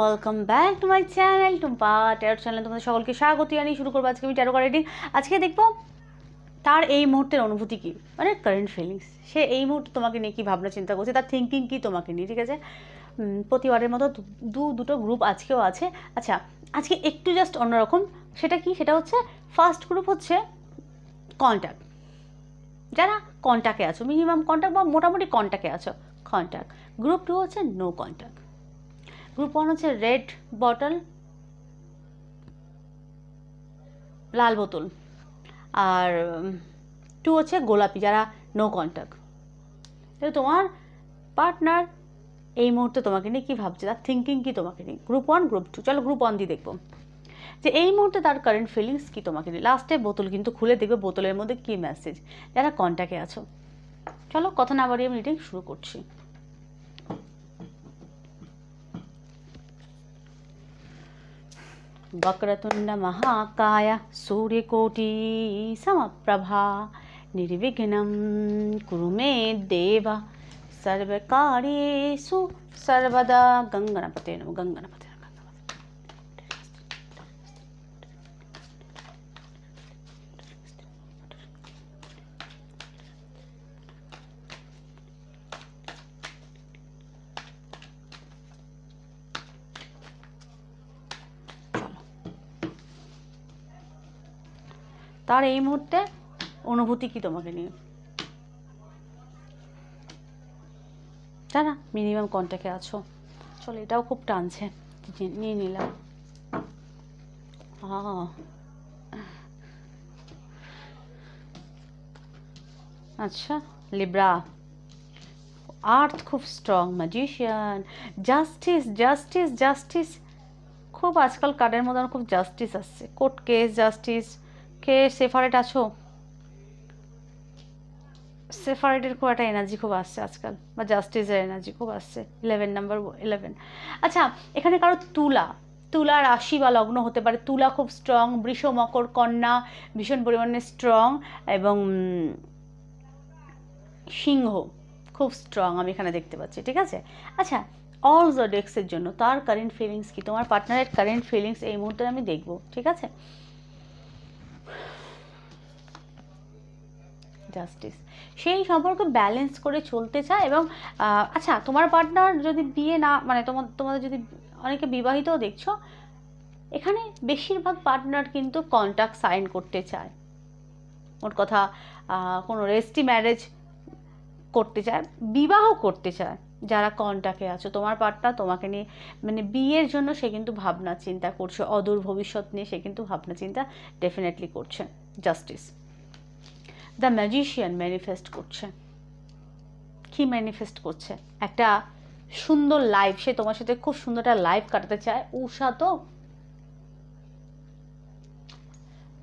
Welcome back to my channel Tumpa tarot channel তোমাদের সকলকে স্বাগত জানিয়ে শুরু করব আজকে আমি ট্যারো রিডিং আজকে দেখব তার এই মুহূর্তের অনুভূতি কী মানে কারেন্ট ফিলিংস সে এই মুহূর্তে তোমাকে নিয়ে কী ভাবনা, চিন্তা করছে, তার থিঙ্কিং কী তোমাকে নিয়ে, ঠিক আছে? প্রতিবারের মতো দু দুটো গ্রুপ আজকেও আছে। আচ্ছা আজকে একটু জাস্ট অন্যরকম। সেটা কি? সেটা হচ্ছে ফার্স্ট গ্রুপ হচ্ছে কন্ট্যাক্ট যারা কন্ট্যাক্টে আছো মিনিমাম কন্ট্যাক্ট বা মোটামুটি কন্ট্যাক্টে আছো কন্ট্যাক্ট গ্রুপ টু হচ্ছে নো কন্ট্যাক্ট গ্রুপ ওয়ান হচ্ছে রেড বটল, লাল বোতল, আর টু হচ্ছে গোলাপি, যারা নো কন্ট্যাক্ট তোমার পার্টনার এই মুহূর্তে তোমাকে নিয়ে কী ভাবছে? তার থিঙ্কিং কী তোমাকে নিয়ে? Group one, group two? চলো গ্রুপ ওয়ান দিয়ে দেখব। যে এই মুহূর্তে তার কারেন্ট ফিলিংস কী তোমাকে নিয়ে? লাস্টে বোতল কিন্তু খুলে দেখবে বোতলের মধ্যে কী মেসেজ যারা কন্ট্যাক্টে আছো। চলো কথা না বাড়িয়ে আমি রিডিং শুরু করছি। వక్రతుండ మహాకాయ సూర్యకోటి సమప్రభా నిర్విఘ్నం కురుమే దేవ సర్వకార్యేషు సర్వదా గంగణపతే నమ గంగణపతే তার এই মুহূর্তে অনুভূতি কি তোমাকে নিয়ে? জানা মিনিমাম কন্ট্যাক্টে আছো। চলো, এটাও খুব টানছে। নিয়ে নিলাম। আচ্ছা লিব্রা আর্থ খুব strong magician justice justice justice খুব আজকাল কার্ডের আমার খুব জাস্টিস আসছে। কোর্ট কেস জাস্টিস কে সেফারেট আছো? সেফারেটের খুব একটা এনার্জি খুব আসছে আজকাল, বা জাস্টিসের এনার্জি খুব আসছে ইলেভেন নাম্বার ইলেভেন আচ্ছা এখানে কারও তুলা তুলা রাশি বা লগ্ন হতে পারে, তুলা খুব স্ট্রং বৃষ মকর কন্যা, ভীষণ পরিমাণে স্ট্রং এবং সিংহ, খুব স্ট্রং আমি এখানে দেখতে পাচ্ছি, ঠিক আছে? আচ্ছা অল জোডেক্সের জন্য, তার কারেন্ট ফিলিংস কি? তোমার পার্টনারের কারেন্ট ফিলিংস এই মুহূর্তে আমি দেখব, ঠিক আছে? জাস্টিস সেই সম্পর্ক ব্যালেন্স করে চলতে চায় এবং আচ্ছা তোমার পার্টনার যদি বিয়ে না মানে তোমার তোমাদের যদি অনেকে বিবাহিতও দেখছ, এখানে বেশিরভাগ পার্টনার কিন্তু কন্ট্যাক্ট সাইন করতে চায়। ওর কথা কোনো রেস্টি ম্যারেজ করতে চায়, বিবাহ করতে চায় যারা কন্ট্যাক্টে আছো। তোমার পার্টনার তোমাকে নিয়ে মানে বিয়ের জন্য সে কিন্তু ভাবনা চিন্তা করছে, অদূর ভবিষ্যৎ নিয়ে সে কিন্তু ভাবনা চিন্তা ডেফিনেটলি করছে জাস্টিস দ্য ম্যাজিশিয়ান ম্যানিফেস্ট করছে। কি ম্যানিফেস্ট করছে? একটা সুন্দর লাইফ সে তোমার সাথে খুব সুন্দর একটা লাইফ কাটাতে চায়। উষা তো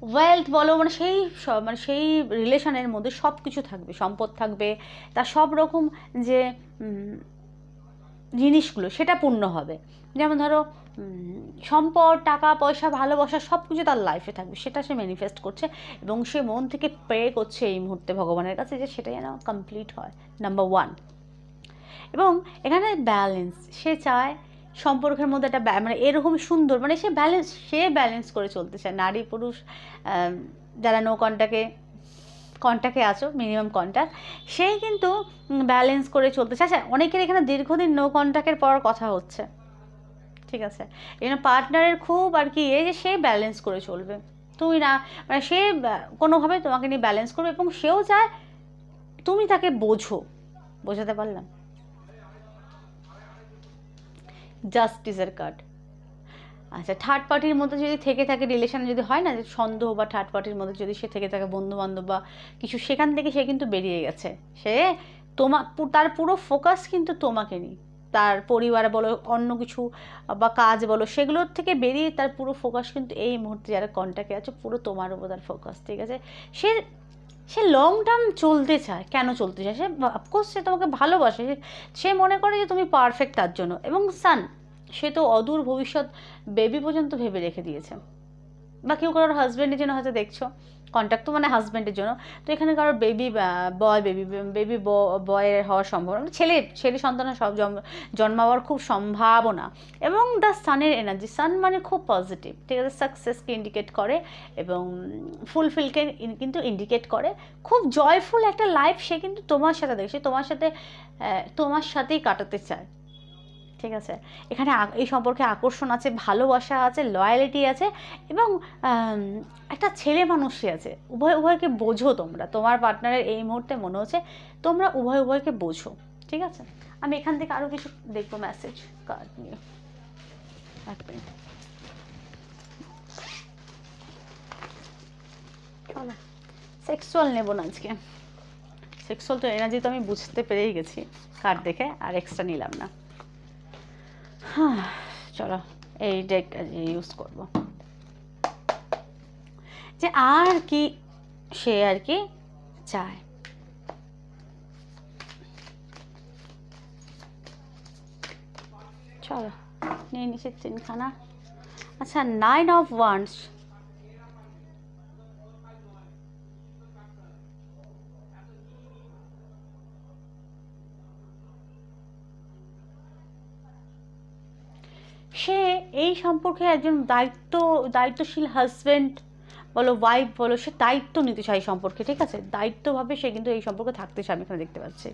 ওয়েলথ বলো মানে সেই সব মানে সেই রিলেশনের মধ্যে সব কিছু থাকবে, সম্পদ থাকবে। তার সব রকম যে জিনিসগুলো, সেটা পূর্ণ হবে। যেমন ধরো সম্পদ, টাকা, পয়সা, ভালোবাসা সব কিছু তার লাইফে থাকবে। সেটা সে ম্যানিফেস্ট করছে এবং সে মন থেকে প্রে করছে এই মুহূর্তে ভগবানের কাছে যে সেটা যেন কমপ্লিট হয়। নাম্বার ওয়ান এবং এখানে ব্যালেন্স সে চায় সম্পর্কের মধ্যে একটা মানে এরকম সুন্দর মানে সে ব্যালেন্স সে ব্যালেন্স করে চলতে চায়। নারী, পুরুষ যারা নো কন্ট্যাক্টে কন্ট্যাক্টে আছো মিনিমাম কন্ট্যাক্ট সেই কিন্তু ব্যালেন্স করে চলতে চায়। আচ্ছা অনেকের এখানে দীর্ঘদিন নো কন্ট্যাক্টের পর কথা হচ্ছে। ঠিক আছে? এখানে পার্টনারের খুব আর কি এই যে সে ব্যালেন্স করে চলবে। তুমি না মানে সে কোনোভাবে তোমাকে নিয়ে ব্যালেন্স করবে এবং সেও চায় তুমি তাকে বোঝো। বোঝাতে পারলাম? জাস্টিসের কার্ড আচ্ছা থার্ড পার্টির মধ্যে যদি থেকে থাকে রিলেশন যদি হয় না, যে সন্দেহ বা থার্ড পার্টির মধ্যে যদি সে থেকে থাকে বন্ধু বান্ধব বা কিছু, সেখান থেকে সে কিন্তু বেরিয়ে গেছে। সে তোমা, তার পুরো ফোকাস কিন্তু তোমাকে নিয়ে। তার পরিবার বলো, অন্য কিছু বা কাজ বলো, সেগুলোর থেকে বেরিয়ে তার পুরো ফোকাস কিন্তু এই মুহূর্তে যারা কন্ট্যাক্টে আছে, পুরো তোমার উপর তার ফোকাস ঠিক আছে? সে সে লং টার্ম চলতে চায়, কেন চলতে চায়? সে অফকোর্স সে তোমাকে ভালোবাসে, সে- মনে করে যে তুমি পারফেক্ট তার জন্য। এবং সান সে তো অদূর ভবিষ্যৎ বেবি পর্যন্ত ভেবে রেখে দিয়েছে। বা কেউ কারোর হাজব্যান্ডের জন্য হয়তো দেখছ। কন্ট্যাক্ট তো মানে হাজব্যান্ডের জন্য। তো এখানে কারোর বেবি বয় বেবি বেবি বয়ের হওয়ার সম্ভাবনা। মানে ছেলে ছেলে সন্তানের সব জন্ম জন্মাবার খুব সম্ভাবনা। এবং দ্য সানের এনার্জি সান মানে খুব পজিটিভ ঠিক আছে? সাকসেসকে ইন্ডিকেট করে এবং ফুলফিলকে কিন্তু ইন্ডিকেট করে। খুব জয়ফুল একটা লাইফ সে কিন্তু তোমার সাথে দেখছে তোমার সাথে তোমার সাথেই কাটাতে চায়। ঠিক আছে? এখানে এই সম্পর্কে আকর্ষণ আছে, ভালোবাসা আছে লয়ালিটি আছে এবং একটা ছেলে মানুষই আছে। উভয়, উভয়কে বোঝো তোমরা। তোমার পার্টনারের এই মুহূর্তে মনে হচ্ছে তোমরা উভয়, উভয়কে বোঝো। ঠিক আছে? আমি এখান থেকে আরও কিছু দেখব মেসেজ কার্ড নিয়ে। এক সেক্সুয়াল নেব না আজকে। সেক্সুয়াল তো এনার্জি তো আমি বুঝতে পেরেই গেছি। কার্ড দেখে আর এক্সট্রা নিলাম না। হ্যাঁ চলো এই কাজে ইউজ করব। যে আর কি সে আর কি চায়। চলো, নিয়ে নিচ্ছি তিনখানা। আচ্ছা নাইন অফ ওয়ান্স সে এই সম্পর্কে একজন দায়িত্ব, দায়িত্বশীল হাজব্যান্ড বলো ওয়াইফ বলো, সে দায়িত্ব নিতে চায় এই সম্পর্কে, ঠিক আছে? দায়িত্বভাবে সে কিন্তু এই সম্পর্কে থাকতে চায়, আমি এখানে দেখতে পাচ্ছি।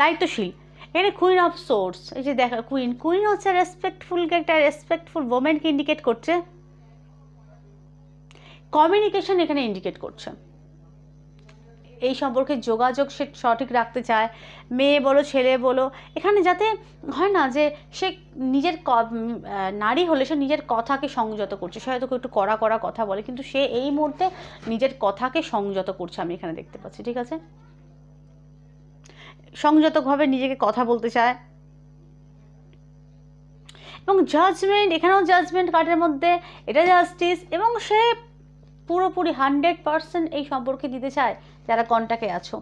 দায়িত্বশীল এখানে কুইন অফ সোর্স এই যে দেখা কুইন কুইন হচ্ছে রেসপেক্টফুলকে একটা রেসপেক্টফুল ওমেনকে ইন্ডিকেট করছে। কমিউনিকেশন এখানে ইন্ডিকেট করছে। এই সম্পর্কে যোগাযোগ সে সঠিক রাখতে চায়। মেয়ে বলো, ছেলে বলো, এখানে যাতে হয় না যে সে নিজের নারী হলে সে নিজের কথাকে সংযত করছে। সে হয়তো একটু কড়া কড়া কথা বলে, কিন্তু সে এই মুহূর্তে নিজের কথাকে সংযত করছে আমি এখানে দেখতে পাচ্ছি, ঠিক আছে? সংযতভাবে নিজেকে কথা বলতে চায়। এবং জাজমেন্ট এখানেও জাজমেন্ট কার্ডের মধ্যে এটা জাস্টিস এবং সে পুরোপুরি হান্ড্রেড পার্সেন্ট এই সম্পর্কে দিতে চায়। যারা কন্টাক্টে আছো।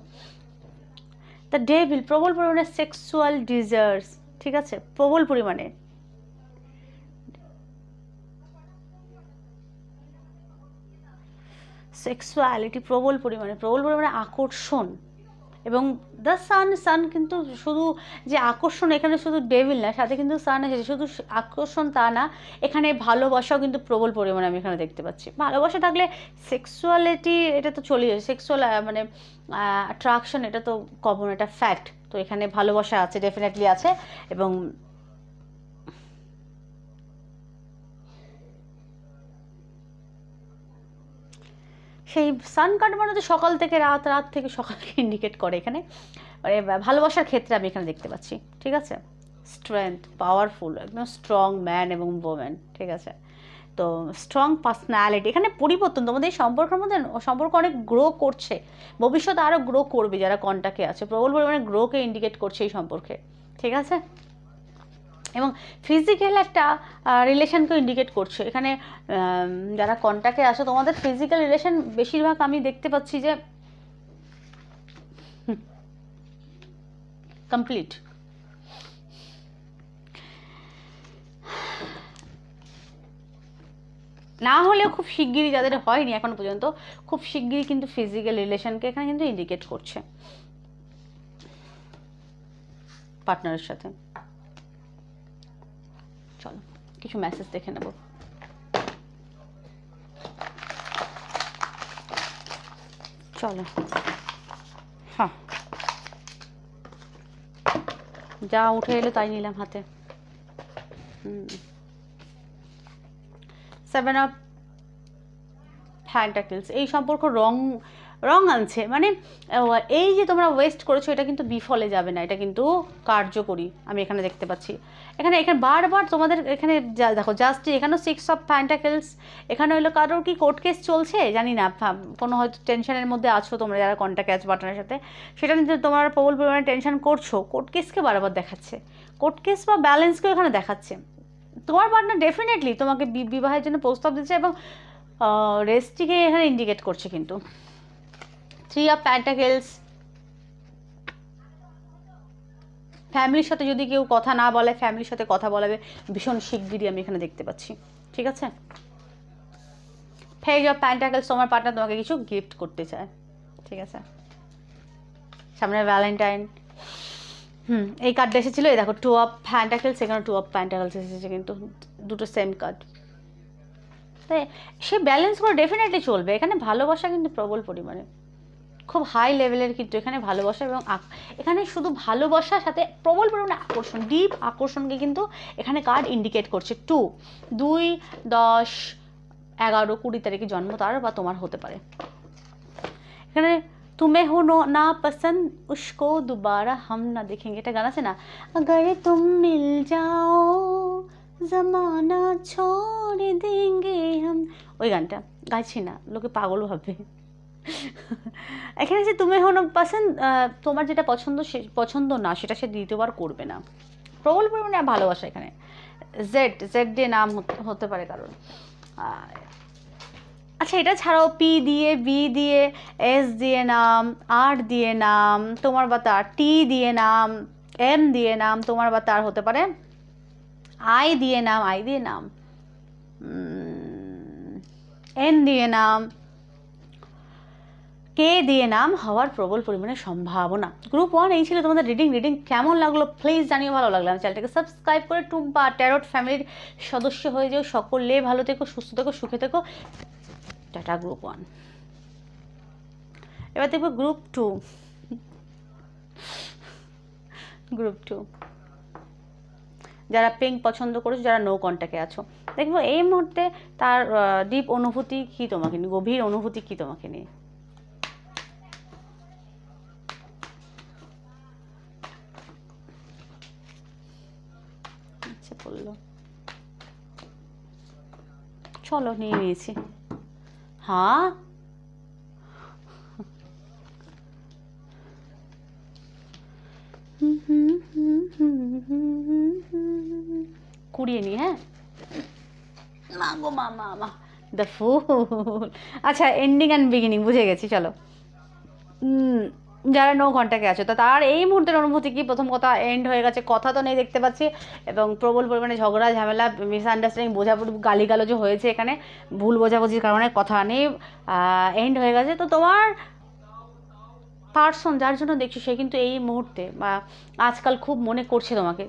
দ্য ডেভিল প্রবল পরিমাণে সেক্সুয়াল ডিজার্স ঠিক আছে? প্রবল পরিমাণে। সেক্সুয়ালিটি প্রবল পরিমাণে প্রবল পরিমাণে আকর্ষণ এবং দ্য সান সান কিন্তু শুধু যে আকর্ষণ, এখানে শুধু ডেভিল না, সাথে কিন্তু সান এসেছে। শুধু আকর্ষণ তা না, এখানে ভালোবাসাও কিন্তু প্রবল পরিমাণে আমি এখানে দেখতে পাচ্ছি। ভালোবাসা থাকলে সেক্সুয়ালিটি এটা তো চলে যায় সেক্সুয়াল মানে অ্যাট্রাকশন এটা তো কমন এটা ফ্যাক্ট তো এখানে ভালোবাসা আছে ডেফিনেটলি আছে। এবং সেই সান কার্ড মানে তো সকাল থেকে রাত রাত থেকে সকালকে ইন্ডিকেট করে এখানে। মানে ভালোবাসার ক্ষেত্রে আমি এখানে দেখতে পাচ্ছি, ঠিক আছে? স্ট্রেংথ পাওয়ারফুল একদম স্ট্রং ম্যান এবং ওমেন ঠিক আছে? তো স্ট্রং পার্সোনালিটি এখানে পরিবর্তন, তোমাদের এই সম্পর্কের মধ্যে সম্পর্ক অনেক গ্রো করছে। ভবিষ্যতে আরও গ্রো করবে যারা কন্টাক্টে আছে। প্রবল পরিমাণে গ্রোকে ইন্ডিকেট করছে এই সম্পর্কে, ঠিক আছে? এবং ফিজিক্যাল একটা রিলেশনকে ইন্ডিকেট করছে। এখানে যারা কন্ট্যাক্টে আছে, তোমাদের ফিজিক্যাল রিলেশন বেশিরভাগ আমি দেখতে পাচ্ছি যে কমপ্লিট না হলেও খুব শিগগিরই যাদের হয়নি এখনও পর্যন্ত, খুব শিগগিরই কিন্তু ফিজিক্যাল রিলেশনকে এখানে কিন্তু ইন্ডিকেট করছে। পার্টনারের সাথে। চলো, কিছু মেসেজ দেখে নেব। চলো। হ্যাঁ যা উঠে এলো তাই নিলাম হাতে। সেভেন অফ হ্যান্টাকেলস এই সম্পর্ক রং রং আনছে। মানে এই যে তোমরা ওয়েস্ট করেছ, এটা কিন্তু বিফলে যাবে না, এটা কিন্তু কার্যকরী, আমি এখানে দেখতে পাচ্ছি। এখানে এখানে বারবার তোমাদের এখানে যা- দেখো জাস্ট এখানেও সিক্স অফ প্যান্টাকেলস এখানে হলো কারোর কি কোর্ট কেস চলছে? জানি না কোনো হয়তো টেনশনের মধ্যে আছো তোমরা যারা কন্ট্যাক্ট আছে বাটনের সাথে। সেটা নিয়ে তোমরা প্রবল পরিমাণে টেনশন করছ। কোর্ট কেসকে বারবার দেখাচ্ছে। কোর্ট কেস বা ব্যালেন্সকেও এখানে দেখাচ্ছে। তোমার পার্টনার ডেফিনেটলি তোমাকে বিবাহের জন্য প্রস্তাব দিচ্ছে এবং রেস্টিকে এখানে ইন্ডিকেট করছে কিন্তু। থ্রি অফ প্যান্টাকেলস ফ্যামিলির সাথে যদি কেউ কথা না বলে ফ্যামিলির সাথে কথা বলাবে, ভীষণ শিগগিরই আমি এখানে দেখতে পাচ্ছি। ঠিক আছে? ফেজ অফ প্যান্টাকেলস তোমার পার্টনার তোমাকে কিছু গিফট করতে চায়। ঠিক আছে? সামনে ভ্যালেন্টাইন হুম, এই কার্ডটা এসেছিল। এই দেখো টু অফ প্যান্টাকেলস এখানে টু অফ প্যান্টাকেলস এসেছে কিন্তু দুটো সেম কার্ড তাই সে ব্যালেন্স করে ডেফিনেটলি চলবে। এখানে ভালোবাসা কিন্তু প্রবল পরিমাণে। খুব হাই লেভেলের কিন্তু এখানে ভালোবাসা এবং এখানে শুধু ভালোবাসার সাথে প্রবল পরিমাণে আকর্ষণ ডিপ আকর্ষণকে কিন্তু এখানে কার্ড ইন্ডিকেট করছে। টু দুই, দশ, এগারো, কুড়ি তারিখে জন্ম তার বা তোমার হতে পারে। এখানে, তুমে হো না পসন্দ উস্কো দুবারা হাম না দেখে এটা গান আছে না? আগর তুম মিল যাও, জমানা ছোড়ে দেন হাম। ওই গানটা। গাইছি না, লোকে পাগল ভাববে এখানে যে তুমি হন পছন্দ তোমার যেটা পছন্দ সে, পছন্দ না, সেটা সে দ্বিতীয়বার করবে না। প্রবল পরিমাণে ভালোবাসা এখানে। জেড জেড দিয়ে নাম হতে- পারে কারণ আচ্ছা এটা ছাড়াও পি দিয়ে বি দিয়ে এস দিয়ে নাম আর দিয়ে নাম, তোমার বা তার টি দিয়ে নাম এম দিয়ে নাম, তোমার বা তার হতে পারে। আই দিয়ে নাম আই দিয়ে নাম। এন দিয়ে নাম কে দিয়ে নাম হওয়ার প্রবল পরিমাণে সম্ভাবনা। গ্রুপ ওয়ান এই ছিল তোমাদের রিডিং রিডিং কেমন লাগল? প্লিজ জানিয়ে ভালো লাগল চ্যানেলটাকে সাবস্ক্রাইব করে টুক বা ট্যারট ফ্যামিলির সদস্য হয়ে যেও। সকলে ভালো থেকো, সুস্থ থেকো, সুখে থেকো। টাটা গ্রুপ ওয়ান এবার দেখব গ্রুপ টু গ্রুপ টু যারা পিঙ্ক পছন্দ করেছ, যারা নো কন্ট্যাক্টে আছো। দেখব এই মুহূর্তে তার ডিপ অনুভূতি কী তোমাকে নিয়ে? গভীর অনুভূতি কী তোমাকে নিয়ে? আচ্ছা পড়ল। চলো নিয়ে নিয়েছি। হ্যাঁ কুড়িয়ে নি হ্যাঁ? মা গো মা মা মা। The fool. আচ্ছা এন্ডিং অ্যান্ড বিগিনিং বুঝে গেছি চলো। উম, যারা নো ঘন্টাকে আছে, তো তার এই মুহূর্তের অনুভূতি কি? প্রথম কথা এন্ড হয়ে গেছে, কথা তো নেই দেখতে পাচ্ছি, এবং প্রবল পরিমাণে ঝগড়া, ঝামেলা মিসআন্ডারস্ট্যান্ডিং বোঝাবুঝি, গালিগালাজও হয়েছে এখানে, ভুল বোঝাবুঝির কারণে কথা নেই এন্ড হয়ে গেছে। তো তোমার পার্সন যার জন্য দেখছ সে কিন্তু এই মুহূর্তে, বা আজকাল খুব মনে করছে তোমাকে,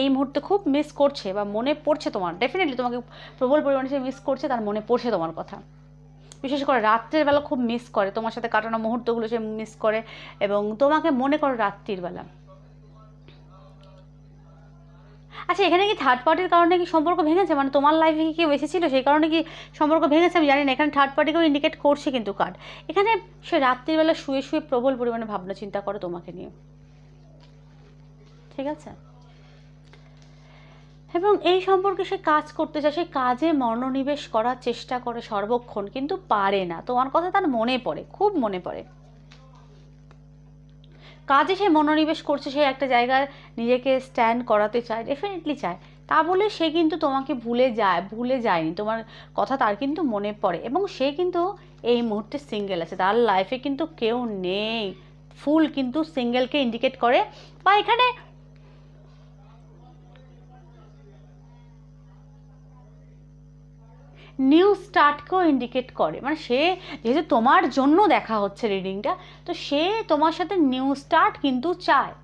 এই মুহূর্তে খুব মিস করছে, বা মনে পড়ছে তোমার ডেফিনেটলি তোমাকে প্রবল পরিমাণে সে মিস করছে, তার মনে পড়ছে তোমার কথা। বিশেষ করে রাত্রের বেলা খুব মিস করে। তোমার সাথে কাটানো মুহূর্তগুলো সে মিস করে এবং তোমাকে মনে করো রাত্রির বেলা। আচ্ছা এখানে কি থার্ড পার্টির কারণে কি সম্পর্ক ভেঙেছে? মানে তোমার লাইফে কি কেউ এসেছিল? সেই কারণে কি সম্পর্ক ভেঙেছে? আমি জানি না, এখানে থার্ড পার্টিকেও ইন্ডিকেট করছে কিন্তু কার্ড এখানে সে রাত্রিবেলা শুয়ে শুয়ে প্রবল পরিমাণে ভাবনা চিন্তা করে তোমাকে নিয়ে। ঠিক আছে? এবং এই সম্পর্কে সে কাজ করতে চায় সে কাজে মনোনিবেশ করার চেষ্টা করে সর্বক্ষণ, কিন্তু পারে না। তোমার কথা তার মনে পড়ে, খুব মনে পড়ে। কাজে সে মনোনিবেশ করছে, সে একটা জায়গায় নিজেকে স্ট্যান্ড করাতে চায় ডেফিনেটলি চায়। তা বলে সে কিন্তু তোমাকে ভুলে যায়, ভুলে যায়নি। তোমার কথা তার কিন্তু মনে পড়ে এবং সে কিন্তু এই মুহূর্তে সিঙ্গেল আছে। তার লাইফে কিন্তু কেউ নেই। ফুল কিন্তু সিঙ্গেলকে ইন্ডিকেট করে। বা এখানে নিউ স্টার্টকেও ইন্ডিকেট করে। মানে সে যেহেতু তোমার জন্য দেখা হচ্ছে রিডিংটা তো সে তোমার সাথে নিউ স্টার্ট কিন্তু চায়।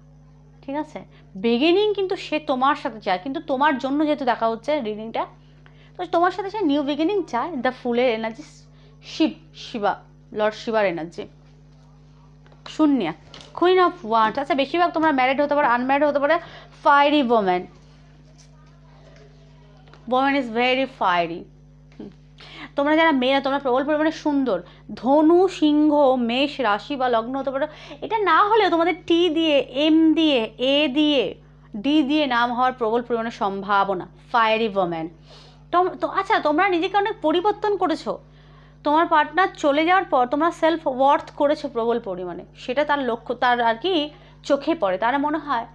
ঠিক আছে? বিগিনিং কিন্তু সে তোমার সাথে চায়। কিন্তু তোমার জন্য যেহেতু দেখা হচ্ছে রিডিংটা তো তোমার সাথে সে নিউ বিগিনিং চায়। দ্য ফুলের এনার্জি শিব, শিবা লর্ড শিবার এনার্জি শূন্য। কুইন অফ ওয়ান্স আচ্ছা বেশিরভাগ তোমরা ম্যারিড হতে পারো আনম্যারিড হতে পারে। Fiery women women is very fiery তোমরা যারা মেয়েরা তোমরা প্রবল পরিমাণে সুন্দর। ধনু, সিংহ, মেষ, রাশি বা লগ্ন হতে পারো। এটা না হলেও তোমাদের টি দিয়ে এম দিয়ে এ দিয়ে ডি দিয়ে নাম হওয়ার প্রবল পরিমাণে সম্ভাবনা। ফায়ারি ওম্যান তো আচ্ছা তোমরা নিজেকে অনেক পরিবর্তন করেছ। তোমার পার্টনার চলে যাওয়ার পর তোমরা সেলফ ওয়ার্থ করেছ প্রবল পরিমাণে। সেটা তার লক্ষ্য, তার আর কি চোখে পড়ে। তার মনে হয়,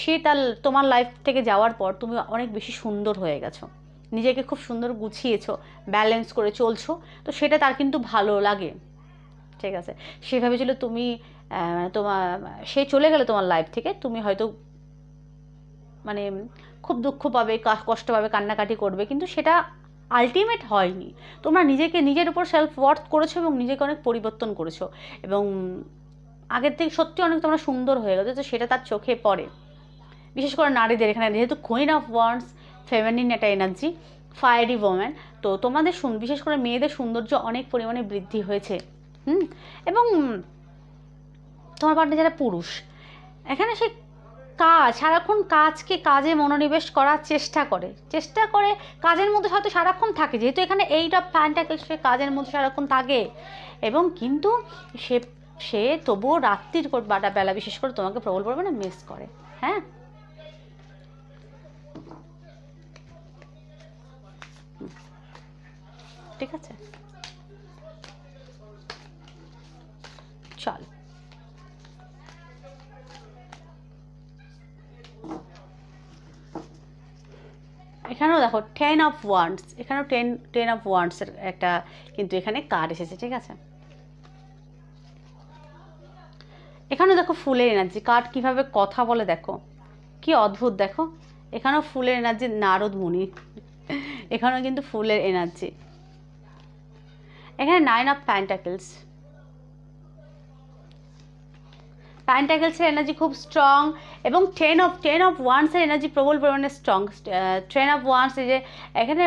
সে তার তোমার লাইফ থেকে যাওয়ার পর তুমি অনেক বেশি সুন্দর হয়ে গেছো। নিজেকে খুব সুন্দর গুছিয়েছো ব্যালেন্স করে চলছো, তো সেটা তার কিন্তু ভালো লাগে। ঠিক আছে? সে ভেবেছিল তুমি তোমার সে চলে গেলে তোমার লাইফ থেকে, তুমি হয়তো মানে খুব দুঃখ পাবে কষ্ট পাবে, কান্নাকাটি করবে, কিন্তু সেটা আলটিমেট হয়নি। তোমরা নিজেকে, নিজের উপর সেলফ ওয়ার্থ করেছ এবং নিজেকে অনেক পরিবর্তন করেছ এবং আগের থেকে সত্যি অনেক তোমরা সুন্দর হয়ে গেছো, তো সেটা তার চোখে পড়ে। বিশেষ করে নারীদের এখানে, যেহেতু কুইন অফ ওয়ান্স ফেমিনিন একটা এনার্জি ফায়ারি ওম্যান তো তোমাদের বিশেষ করে মেয়েদের সৌন্দর্য অনেক পরিমাণে বৃদ্ধি হয়েছে, হুম? এবং তোমার পার্টনার যারা পুরুষ, এখানে সে কাজ, সারাক্ষণ কাজকে কাজে মনোনিবেশ করার চেষ্টা করে। চেষ্টা করে কাজের মধ্যে হয়তো সারাক্ষণ থাকে, যেহেতু এখানে এইটা প্যান্টাকে সে কাজের মধ্যে সারাক্ষণ থাকে। এবং কিন্তু সে সে তবুও রাত্রির বাটা বেলা বিশেষ করে তোমাকে প্রবল পরিমাণে মিস করে হ্যাঁ? ঠিক আছে? চল। এখানেও দেখো টেন অফ ওয়ান্স এখানেও টেন টেন অফ ওয়ান্সের একটা কিন্তু এখানে কার্ড এসেছে, ঠিক আছে? এখানেও দেখো ফুলের এনার্জি কার্ড কীভাবে কথা বলে দেখো? কি অদ্ভুত, দেখো? এখানেও ফুলের এনার্জি নারদ মুনি। এখানেও কিন্তু ফুলের এনার্জি এখানে নাইন অফ প্যান্টাকেলস প্যান্টাকেলসের এনার্জি খুব স্ট্রং এবং টেন অফ টেন অফ ওয়ান্সের এনার্জি প্রবল পরিমাণে স্ট্রং টেন অফ ওয়ান্স যে এখানে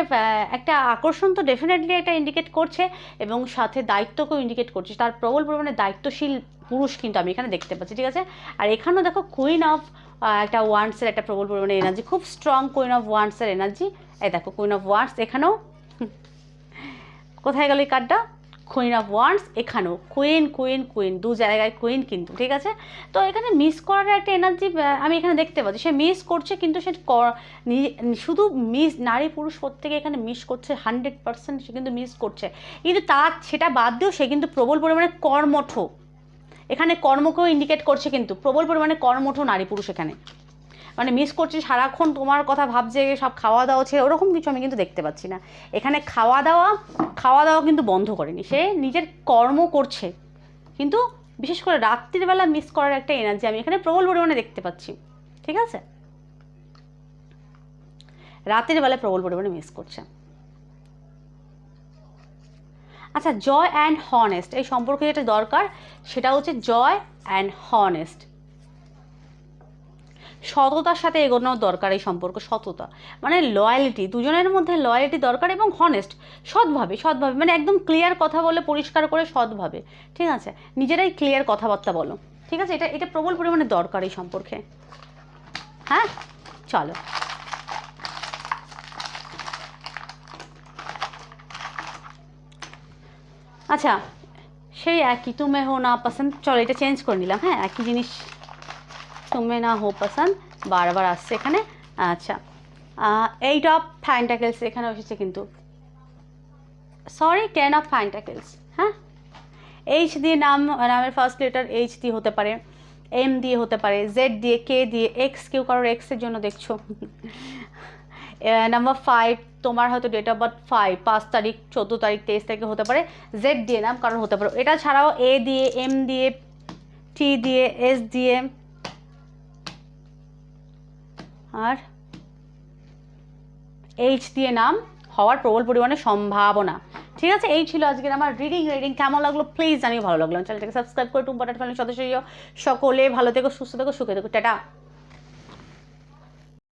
একটা আকর্ষণ তো ডেফিনেটলি এটা ইন্ডিকেট করছে এবং সাথে দায়িত্বকেও ইন্ডিকেট করছে। তার প্রবল পরিমাণে দায়িত্বশীল পুরুষ কিন্তু আমি এখানে দেখতে পাচ্ছি, ঠিক আছে? আর এখানেও দেখো কুইন অফ একটা ওয়ান্সের একটা প্রবল পরিমাণে এনার্জি খুব স্ট্রং কুইন অফ ওয়ান্সের এনার্জি এই দেখো কুইন অফ ওয়ান্স এখানেও কোথায় গেল এই কার্ডটা কুইন অফ ওয়ান্স এখানেও। কুইন কুইন কুইন দু জায়গায় কুইন কিন্তু, ঠিক আছে? তো এখানে মিস করার একটা এনার্জি আমি এখানে দেখতে পাচ্ছি। সে মিস করছে কিন্তু সে শুধু মিস নারী পুরুষ প্রত্যেকে এখানে মিস করছে হান্ড্রেড পার্সেন্ট সে কিন্তু মিস করছে। কিন্তু তার সেটা বাদ দিয়েও সে কিন্তু প্রবল পরিমাণে কর্মঠ। এখানে কর্মকেও ইন্ডিকেট করছে কিন্তু, প্রবল পরিমাণে কর্মঠ নারী পুরুষ এখানে। মানে মিস করছে, সারাক্ষণ তোমার কথা ভাবছে, সব খাওয়া দাওয়া ছেড়ে, ওরকম কিছু আমি কিন্তু দেখতে পাচ্ছি না। এখানে খাওয়া দাওয়া খাওয়া দাওয়া কিন্তু বন্ধ করেনি। সে নিজের কর্ম করছে। কিন্তু বিশেষ করে রাত্রির বেলা মিস করার একটা এনার্জি আমি এখানে প্রবল পরিমাণে দেখতে পাচ্ছি। ঠিক আছে? রাতের বেলা প্রবল পরিমাণে মিস করছে। আচ্ছা জয় অ্যান্ড হনেস্ট এই সম্পর্কে যেটা দরকার, সেটা হচ্ছে জয় অ্যান্ড হনেস্ট সততার সাথে এগোনো দরকার এই সম্পর্ক, সততা। মানে লয়ালিটি দুজনের মধ্যে লয়ালিটি দরকার এবং হনেস্ট সৎভাবে সৎভাবে মানে একদম ক্লিয়ার কথা বলে, পরিষ্কার করে, সৎভাবে। ঠিক আছে? নিজেরাই ক্লিয়ার কথাবার্তা বলো। ঠিক আছে? এটা এটা প্রবল পরিমাণে দরকার এই সম্পর্কে। হ্যাঁ? চলো। আচ্ছা সেই একই তুমি হো না পছন্দ, চলো এটা চেঞ্জ করে নিলাম। হ্যাঁ একই জিনিস তুমি না হো পছন্দ বারবার আসছে এখানে আচ্ছা এইট অফ ফ্যান্টাকেলস এখানে এসেছে কিন্তু সরি টেন অফ ফ্যান্টাকেলস হ্যাঁ এইচ দিয়ে নাম নামের ফার্স্ট লেটার এইচ দিয়ে হতে পারে এম দিয়ে হতে পারে জেড দিয়ে কে দিয়ে এক্স কেউ কারোর এক্সের জন্য দেখছ নাম্বার ফাইভ তোমার হয়তো ডেট অফ বার্থ ফাইভ পাঁচ তারিখ চোদ্দ তারিখ তেইশ তারিখে হতে পারে জেড দিয়ে নাম কারোর হতে পারে এটা ছাড়াও এ দিয়ে এম দিয়ে টি দিয়ে এস দিয়ে আর এইচ দিয়ে নাম হওয়ার প্রবল পরিমাণে সম্ভাবনা। ঠিক আছে, এই ছিল আজকের আমার রিডিং রিডিং কেমন লাগল? প্লিজ আমি ভালো লাগল। চ্যানেলটাকে সাবস্ক্রাইব করে টুম্পাটার ফ্যামিলির সদস্য। সকলে ভালো থেকো, সুস্থ থেকো, সুখে থেকো। টাটা।